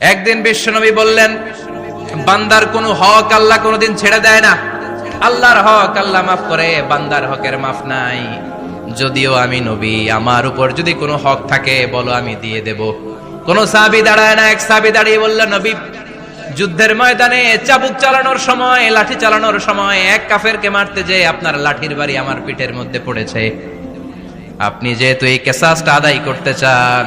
একদিন বিশ্বনবী বললেন, বান্দার কোনো হক আল্লাহ কোনোদিন ছেড়ে দেয় না। আল্লাহর হক আল্লাহ মাফ করে, বান্দার হকের মাফ নাই। যদিও আমি নবী, আমার উপর যদি কোনো হক থাকে, বলো আমি দিয়ে দেব। কোন সাবি দাঁড়ায় না, এক সাবি দাঁড়িয়ে বলল, নবী, যুদ্ধের ময়দানে চাবুক চালানোর সময়, লাঠি চালানোর সময়, এক কাফেরকে মারতে যে আপনার লাঠির বাড়ি আমার পিঠের মধ্যে পড়েছে। আপনি যেহেতু এই কেসাসটা আদায় করতে চান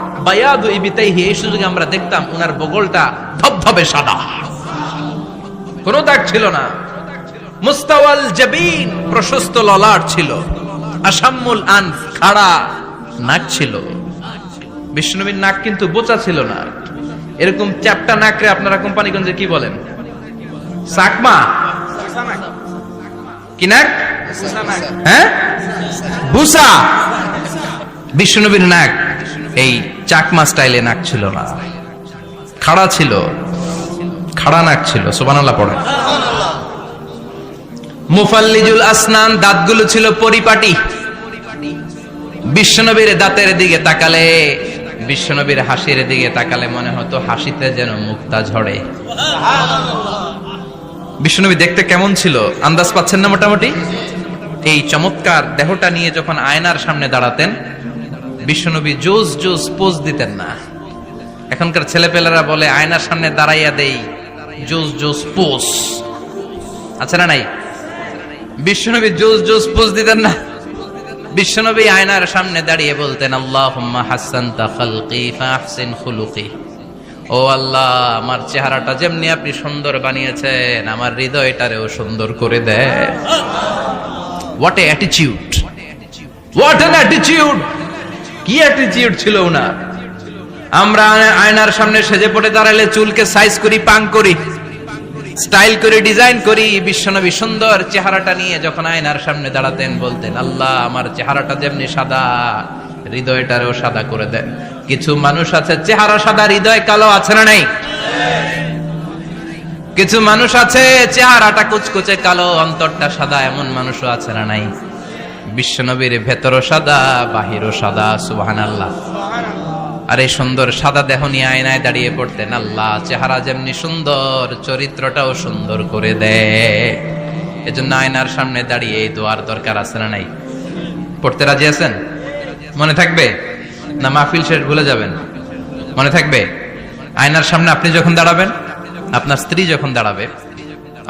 বায়াদু ইবিতাইহি, এই সুযোগে আমরা দেখতাম উনার বগলটা ধবধবে সাদা। কোনো দাগ ছিল না। মুস্তাওয়াল জাবিন প্রশস্ত ললাট ছিল। আসাম্মুল আনফ খাড়া নাক ছিল। বিষ্ণুবীর নাক কিন্তু বোচা ছিল না। এরকম চ্যাপটা নাকরে আপনারা কোম্পানিগঞ্জে কি বলেন? সাকমা? কি নাক? হ্যাঁ? বুসা? বিষ্ণুবীর নাক। এই চাকমা স্টাইলে নাক ছিল না। খাড়া ছিল। খাড়া নাক ছিল সোবানাল্লাহ পড়ে মুফাল্লিজুল আসনান, দাঁতগুলো ছিল পরিপাটি। বিশ্বনবীর দাঁতের দিকে তাকালে, বিশ্বনবীর হাসির দিকে তাকালে মনে হতো হাসিতে যেন মুক্তা ঝরে। বিশ্বনবী দেখতে কেমন ছিল? আন্দাজ পাচ্ছেন না মোটামুটি? এই চমৎকার দেহটা নিয়ে যখন আয়নার সামনে দাঁড়াতেন বিশ্বনবী জোস জোস পোজ দিতেন না। এখনকার ছেলেপেলেরা বলে, আয়নার সামনে দাঁড়াইয়া দেই, জোস জোস পোজ। আছে না নাই? বিশ্বনবী জোস জোস পোজ দিতেন না। বিশ্বনবী আয়নার সামনে দাঁড়িয়ে বলতেন, আল্লাহুম্মা হাসানতা খালকি ফাহসিন খুলুকি। ও আল্লাহ, আমার চেহারাটা যেমনি আপনি সুন্দর বানিয়েছেন, আমার হৃদয়টারেও সুন্দর করে দেয়। What a attitude what an attitude কি অ্যাটিটিউড ছিল ওনার? আমরা আয়নার সামনে সেজে পড়ে দাঁড়ালে চুলকে সাইজ করি, পাং করি স্টাইল করে ডিজাইন করি, বিশ্বনবী সুন্দর চেহারাটা নিয়ে যখন আয়নার সামনে দাঁড়াতেন বলতেন, আল্লাহ, আমার চেহারাটা যেমনি সাদা, হৃদয়টারেও সাদা করে দেন। কিছু মানুষ আছে, চেহারা সাদা, হৃদয় কালো আছে না নাই? কিছু মানুষ আছে, চেহারাটা কুচকুচে কালো, অন্তরটা সাদা, এমন মানুষও আছে না নাই? বিশ্বনবীর ভেতরও সাদা, বাহিরও সাদা সুবাহান আল্লাহ আর এই সুন্দর সাদা দেহ নিয়ে আয়নায় দাঁড়িয়ে পড়তেন আল্লাহ। চেহারা যেমনি সুন্দর, চরিত্রটাও সুন্দর করে দেয়। এজন্য আয়নার সামনে দাঁড়িয়ে এই দোয়ার দরকার আছে না নাই? পড়তে রাজি আছেন? মনে থাকবে? না মাহফিল শেষ ভুলে যাবেন? মনে থাকবে? আয়নার সামনে আপনি যখন দাঁড়াবেন, আপনার স্ত্রী যখন দাঁড়াবে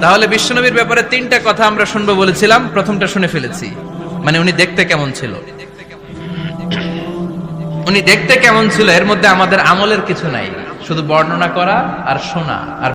তাহলে বিশ্বনবীর ব্যাপারে তিনটা কথা আমরা শুনব বলেছিলাম, প্রথমটা শুনে ফেলেছি। মানে উনি দেখতে কেমন ছিল? উনি দেখতে কেমন ছিল, এর মধ্যে আমাদের আমলের কিছু নাই। শুধু বর্ণনা করা আর শোনা আর